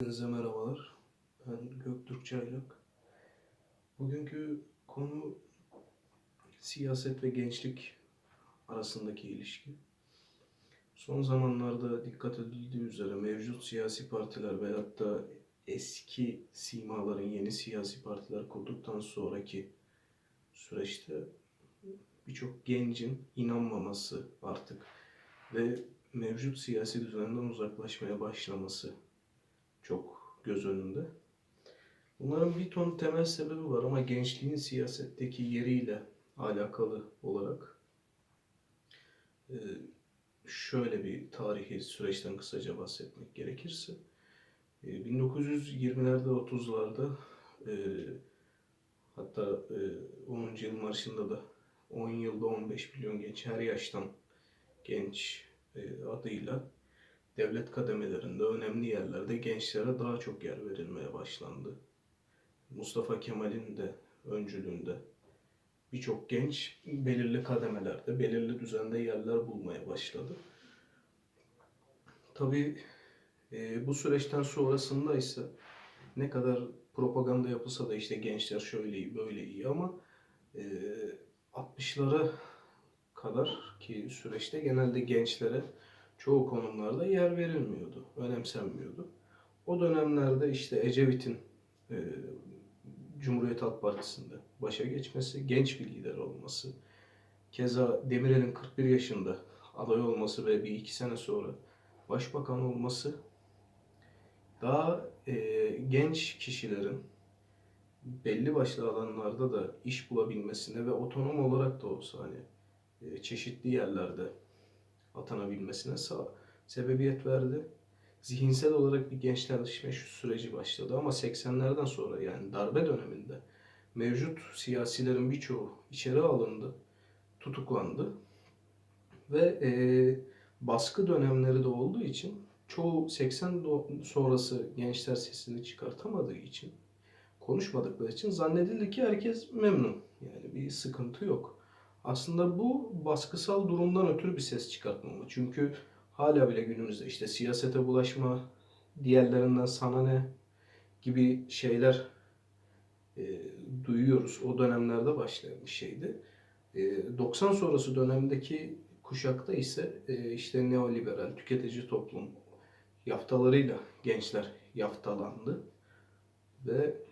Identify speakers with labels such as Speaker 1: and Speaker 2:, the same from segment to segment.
Speaker 1: Hepinize merhabalar. Ben Göktürk Çaylak. Bugünkü konu siyaset ve gençlik arasındaki ilişki. Son zamanlarda dikkat edildiği üzere mevcut siyasi partiler veyahut da eski simaların yeni siyasi partiler kurduktan sonraki süreçte birçok gencin inanmaması artık ve mevcut siyasi düzenden uzaklaşmaya başlaması çok göz önünde. Bunların bir ton temel sebebi var ama gençliğin siyasetteki yeriyle alakalı olarak e, şöyle bir tarihi süreçten kısaca bahsetmek gerekirse e, 1920'lerde 30'larda e, hatta e, 10. yıl marşında da 10 yılda 15 milyon genç her yaştan genç e, adıyla devlet kademelerinde önemli yerlerde gençlere daha çok yer verilmeye başlandı. Mustafa Kemal'in de öncülüğünde birçok genç belirli kademelerde, belirli düzende yerler bulmaya başladı. Tabii e, bu süreçten sonrasında ise ne kadar propaganda yapılsa da işte gençler şöyle iyi, böyle iyi ama e, 60'lara kadar ki süreçte genelde gençlere çoğu konumlarda yer verilmiyordu, önemsenmiyordu. O dönemlerde işte Ecevit'in e, Cumhuriyet Halk Partisi'nde başa geçmesi, genç bir lider olması, keza Demirel'in 41 yaşında aday olması ve bir iki sene sonra başbakan olması daha e, genç kişilerin belli başlı alanlarda da iş bulabilmesine ve otonom olarak da olsa hani e, çeşitli yerlerde atanabilmesine sebebiyet verdi. Zihinsel olarak bir gençleşme süreci başladı ama 80'lerden sonra yani darbe döneminde mevcut siyasilerin birçoğu içeri alındı, tutuklandı ve e, baskı dönemleri de olduğu için çoğu 80 do- sonrası gençler sesini çıkartamadığı için konuşmadıkları için zannedildi ki herkes memnun. Yani bir sıkıntı yok. Aslında bu baskısal durumdan ötürü bir ses çıkartmama. Çünkü hala bile günümüzde işte siyasete bulaşma, diğerlerinden sana ne gibi şeyler e, duyuyoruz. O dönemlerde başlayan bir şeydi. E, 90 sonrası dönemdeki kuşakta ise e, işte neoliberal, tüketici toplum yaftalarıyla gençler yaftalandı. Ve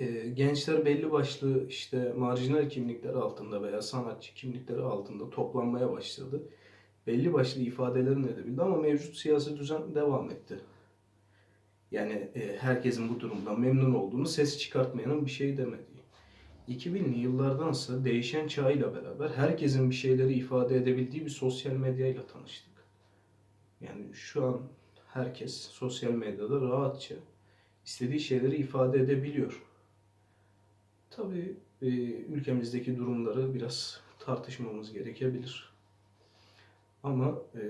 Speaker 1: e, gençler belli başlı işte marjinal kimlikler altında veya sanatçı kimlikleri altında toplanmaya başladı. Belli başlı ifadelerini edebildi ama mevcut siyasi düzen devam etti. Yani e, herkesin bu durumdan memnun olduğunu ses çıkartmayanın bir şey demediği. 2000'li yıllardansa değişen çağıyla beraber herkesin bir şeyleri ifade edebildiği bir sosyal medyayla tanıştık. Yani şu an herkes sosyal medyada rahatça istediği şeyleri ifade edebiliyor. Tabii e, ülkemizdeki durumları biraz tartışmamız gerekebilir. Ama e,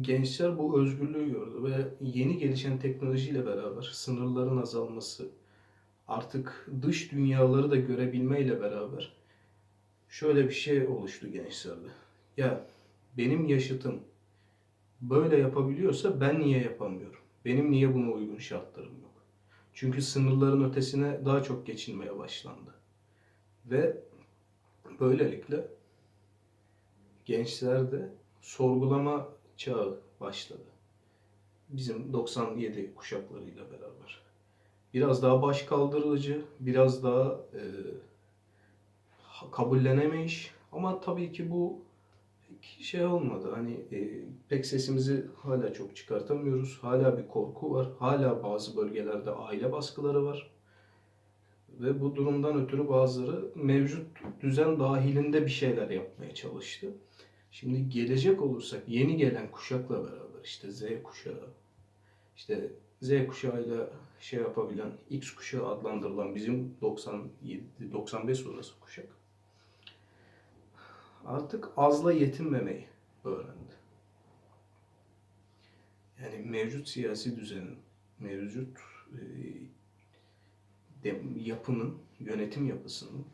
Speaker 1: gençler bu özgürlüğü gördü ve yeni gelişen teknolojiyle beraber sınırların azalması, artık dış dünyaları da görebilmeyle beraber şöyle bir şey oluştu gençlerde. Ya benim yaşıtım böyle yapabiliyorsa ben niye yapamıyorum? Benim niye buna uygun şartlarım? Çünkü sınırların ötesine daha çok geçilmeye başlandı. Ve böylelikle gençlerde sorgulama çağı başladı. Bizim 97 kuşaklarıyla beraber. Biraz daha baş kaldırıcı, biraz daha e, kabullenemeyiş. Ama tabii ki bu şey olmadı. Hani e, pek sesimizi hala çok çıkartamıyoruz. Hala bir korku var. Hala bazı bölgelerde aile baskıları var. Ve bu durumdan ötürü bazıları mevcut düzen dahilinde bir şeyler yapmaya çalıştı. Şimdi gelecek olursak yeni gelen kuşakla beraber işte Z kuşağı, işte Z kuşağıyla şey yapabilen, X kuşağı adlandırılan bizim 97, 95 sonrası kuşak artık azla yetinmemeyi öğrendi. Yani mevcut siyasi düzenin, mevcut e, yapının, yönetim yapısının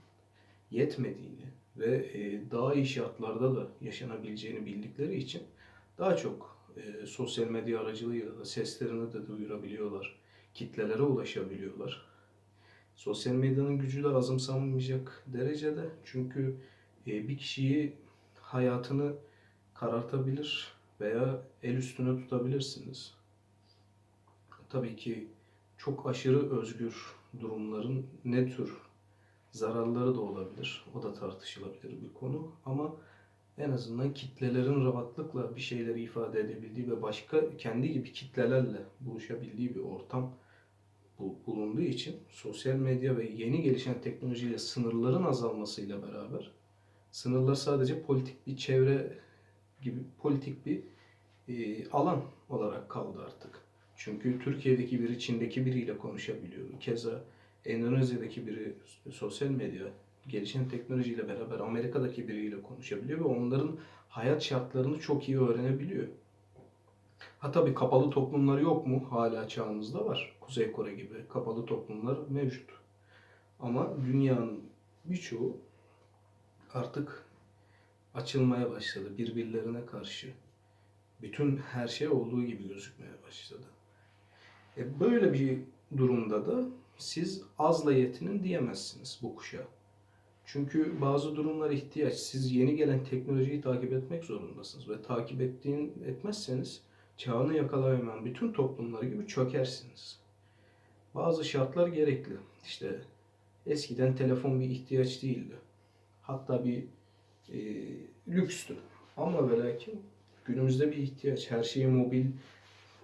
Speaker 1: yetmediğini ve e, daha iyi şartlarda da yaşanabileceğini bildikleri için daha çok e, sosyal medya aracılığıyla da seslerini de duyurabiliyorlar. Kitlelere ulaşabiliyorlar. Sosyal medyanın gücü de azımsanmayacak derecede. Çünkü e, bir kişiyi hayatını karartabilir veya el üstüne tutabilirsiniz. Tabii ki çok aşırı özgür durumların ne tür zararları da olabilir. O da tartışılabilir bir konu. Ama en azından kitlelerin rahatlıkla bir şeyleri ifade edebildiği ve başka kendi gibi kitlelerle buluşabildiği bir ortam bu- bulunduğu için sosyal medya ve yeni gelişen teknolojiyle sınırların azalmasıyla beraber sınırlar sadece politik bir çevre gibi politik bir e, alan olarak kaldı artık. Çünkü Türkiye'deki biri Çin'deki biriyle konuşabiliyor. Keza Endonezya'daki biri sosyal medya gelişen teknolojiyle beraber Amerika'daki biriyle konuşabiliyor ve onların hayat şartlarını çok iyi öğrenebiliyor. Ha tabii kapalı toplumlar yok mu? Hala çağımızda var. Kuzey Kore gibi kapalı toplumlar mevcut. Ama dünyanın birçoğu artık açılmaya başladı birbirlerine karşı. Bütün her şey olduğu gibi gözükmeye başladı. E böyle bir durumda da siz azla yetinin diyemezsiniz bu kuşağa. Çünkü bazı durumlar ihtiyaç. Siz yeni gelen teknolojiyi takip etmek zorundasınız ve takip ettiğin etmezseniz çağını yakalayamayan bütün toplumlar gibi çökersiniz. Bazı şartlar gerekli. İşte eskiden telefon bir ihtiyaç değildi. Hatta bir e, lükstü. Ama ve lakin günümüzde bir ihtiyaç. Her şeyi mobil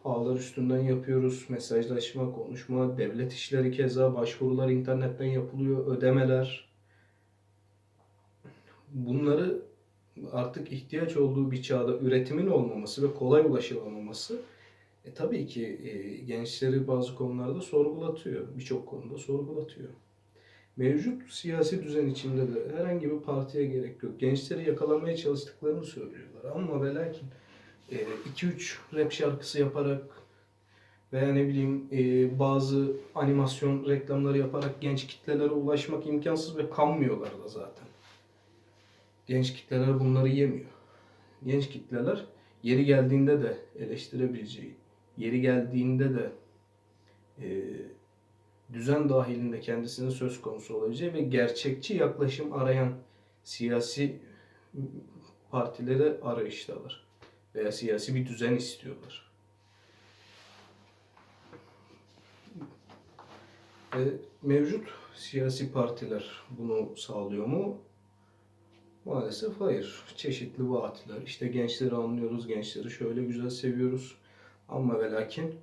Speaker 1: ağlar üstünden yapıyoruz. Mesajlaşma, konuşma, devlet işleri keza başvurular internetten yapılıyor, ödemeler. Bunları artık ihtiyaç olduğu bir çağda üretimin olmaması ve kolay ulaşılamaması e, tabii ki e, gençleri bazı konularda sorgulatıyor. Birçok konuda sorgulatıyor. Mevcut siyasi düzen içinde de herhangi bir partiye gerek yok. Gençleri yakalamaya çalıştıklarını söylüyorlar. Ama ve lakin 2-3 rap şarkısı yaparak veya ne bileyim e, bazı animasyon reklamları yaparak genç kitlelere ulaşmak imkansız ve kanmıyorlar da zaten. Genç kitleler bunları yemiyor. Genç kitleler yeri geldiğinde de eleştirebileceği, yeri geldiğinde de e, düzen dahilinde kendisinin söz konusu olabileceği ve gerçekçi yaklaşım arayan siyasi partilere arayıştalar. Veya siyasi bir düzen istiyorlar. E, mevcut siyasi partiler bunu sağlıyor mu? Maalesef hayır. Çeşitli vaatler. İşte gençleri anlıyoruz, gençleri şöyle güzel seviyoruz. Ama ve lakin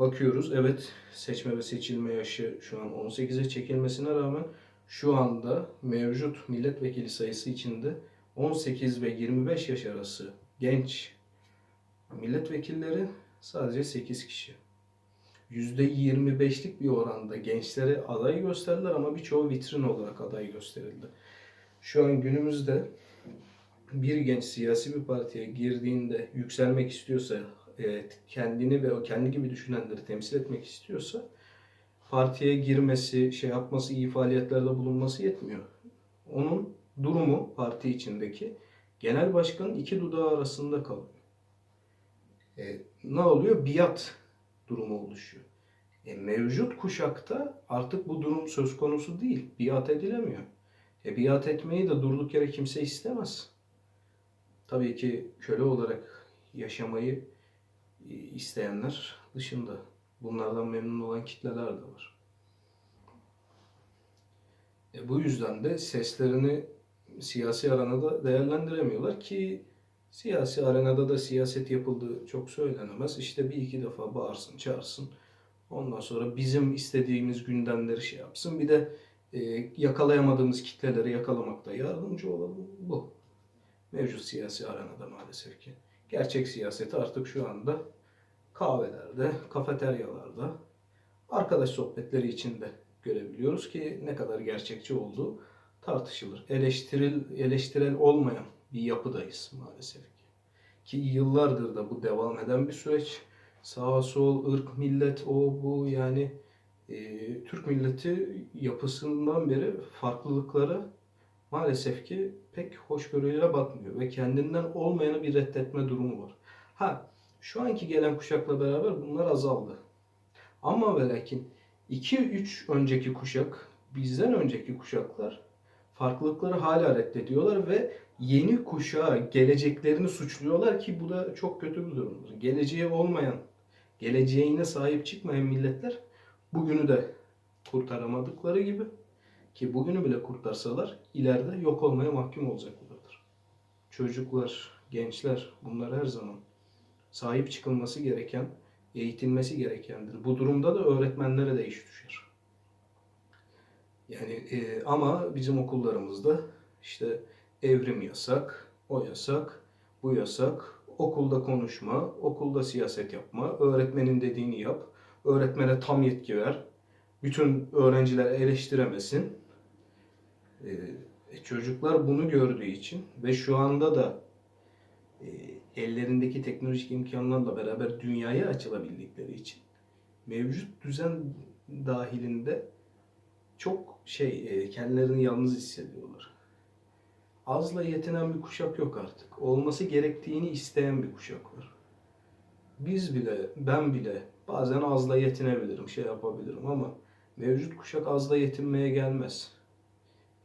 Speaker 1: bakıyoruz evet seçme ve seçilme yaşı şu an 18'e çekilmesine rağmen şu anda mevcut milletvekili sayısı içinde 18 ve 25 yaş arası genç milletvekilleri sadece 8 kişi. %25'lik bir oranda gençlere aday gösterdiler ama birçoğu vitrin olarak aday gösterildi. Şu an günümüzde bir genç siyasi bir partiye girdiğinde yükselmek istiyorsa, kendini ve o kendi gibi düşünenleri temsil etmek istiyorsa partiye girmesi, şey yapması, iyi faaliyetlerde bulunması yetmiyor. Onun durumu parti içindeki genel başkanın iki dudağı arasında kalıyor. E, ne oluyor? Biat durumu oluşuyor. E, mevcut kuşakta artık bu durum söz konusu değil. Biat edilemiyor. E, biat etmeyi de durduk yere kimse istemez. Tabii ki köle olarak yaşamayı e, isteyenler dışında. Bunlardan memnun olan kitleler de var. E, bu yüzden de seslerini siyasi arenada değerlendiremiyorlar ki siyasi arenada da siyaset yapıldığı çok söylenemez. İşte bir iki defa bağırsın, çağırsın. Ondan sonra bizim istediğimiz gündemleri şey yapsın. Bir de e, yakalayamadığımız kitleleri yakalamakta yardımcı olalım. Bu. Mevcut siyasi arenada maalesef ki. Gerçek siyaseti artık şu anda kahvelerde, kafeteryalarda, arkadaş sohbetleri içinde görebiliyoruz ki ne kadar gerçekçi olduğu tartışılır. Eleştiril, eleştirel olmayan bir yapıdayız maalesef ki. Ki yıllardır da bu devam eden bir süreç. Sağ sol, ırk, millet, o bu yani e, Türk milleti yapısından beri farklılıklara maalesef ki pek hoşgörüyle bakmıyor ve kendinden olmayanı bir reddetme durumu var. Ha Şu anki gelen kuşakla beraber bunlar azaldı. Ama ve lakin 2-3 önceki kuşak, bizden önceki kuşaklar farklılıkları hala reddediyorlar ve yeni kuşağa geleceklerini suçluyorlar ki bu da çok kötü bir durumdur. Geleceği olmayan, geleceğine sahip çıkmayan milletler bugünü de kurtaramadıkları gibi ki bugünü bile kurtarsalar ileride yok olmaya mahkum olacaklardır. Çocuklar, gençler bunlar her zaman sahip çıkılması gereken, eğitilmesi gerekendir. Bu durumda da öğretmenlere de iş düşer. Yani e, ama bizim okullarımızda işte evrim yasak, o yasak, bu yasak, okulda konuşma, okulda siyaset yapma, öğretmenin dediğini yap, öğretmene tam yetki ver, bütün öğrenciler eleştiremesin. E, e, çocuklar bunu gördüğü için ve şu anda da e, ellerindeki teknolojik imkanlarla beraber dünyaya açılabildikleri için mevcut düzen dahilinde çok şey e, kendilerini yalnız hissediyorlar. Azla yetinen bir kuşak yok artık. Olması gerektiğini isteyen bir kuşak var. Biz bile, ben bile bazen azla yetinebilirim, şey yapabilirim ama mevcut kuşak azla yetinmeye gelmez.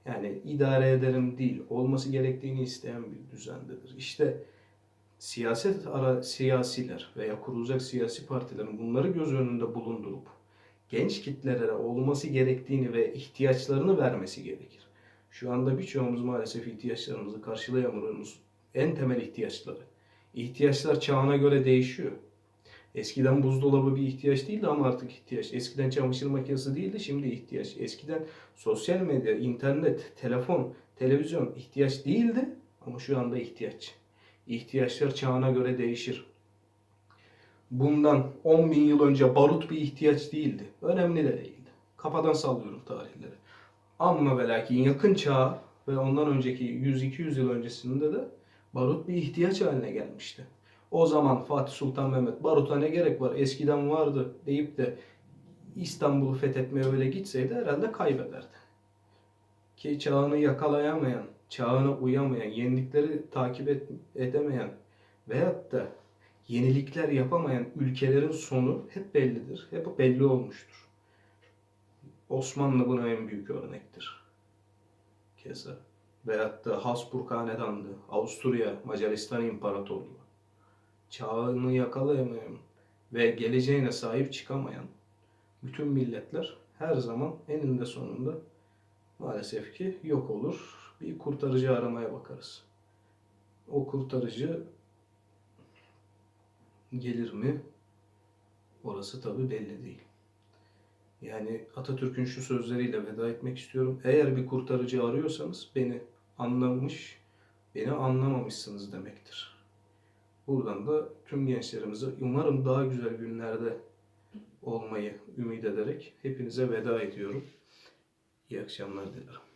Speaker 1: Yani idare ederim değil, olması gerektiğini isteyen bir düzendedir. İşte siyaset ara siyasiler veya kurulacak siyasi partilerin bunları göz önünde bulundurup genç kitlelere olması gerektiğini ve ihtiyaçlarını vermesi gerekir. Şu anda birçoğumuz maalesef ihtiyaçlarımızı karşılayamıyoruz. En temel ihtiyaçları. İhtiyaçlar çağına göre değişiyor. Eskiden buzdolabı bir ihtiyaç değildi ama artık ihtiyaç. Eskiden çamaşır makinesi değildi, şimdi ihtiyaç. Eskiden sosyal medya, internet, telefon, televizyon ihtiyaç değildi ama şu anda ihtiyaç. İhtiyaçlar çağına göre değişir. Bundan 10 bin yıl önce barut bir ihtiyaç değildi. Önemli de değildi. Kafadan sallıyorum tarihleri. Ama ve lakin yakın çağ ve ondan önceki 100-200 yıl öncesinde de barut bir ihtiyaç haline gelmişti. O zaman Fatih Sultan Mehmet baruta ne gerek var eskiden vardı deyip de İstanbul'u fethetmeye öyle gitseydi herhalde kaybederdi. Ki çağını yakalayamayan, çağına uyamayan, yenilikleri takip et, edemeyen veyahut da yenilikler yapamayan ülkelerin sonu hep bellidir. Hep belli olmuştur. Osmanlı buna en büyük örnektir. Keza. Veyahut da Habsburg Hanedanlığı, Avusturya, Macaristan İmparatorluğu. Çağını yakalayamayan ve geleceğine sahip çıkamayan bütün milletler her zaman eninde sonunda maalesef ki yok olur. Bir kurtarıcı aramaya bakarız. O kurtarıcı gelir mi? Orası tabi belli değil. Yani Atatürk'ün şu sözleriyle veda etmek istiyorum. Eğer bir kurtarıcı arıyorsanız beni anlamış, beni anlamamışsınız demektir. Buradan da tüm gençlerimize umarım daha güzel günlerde olmayı ümit ederek hepinize veda ediyorum. İyi akşamlar dilerim.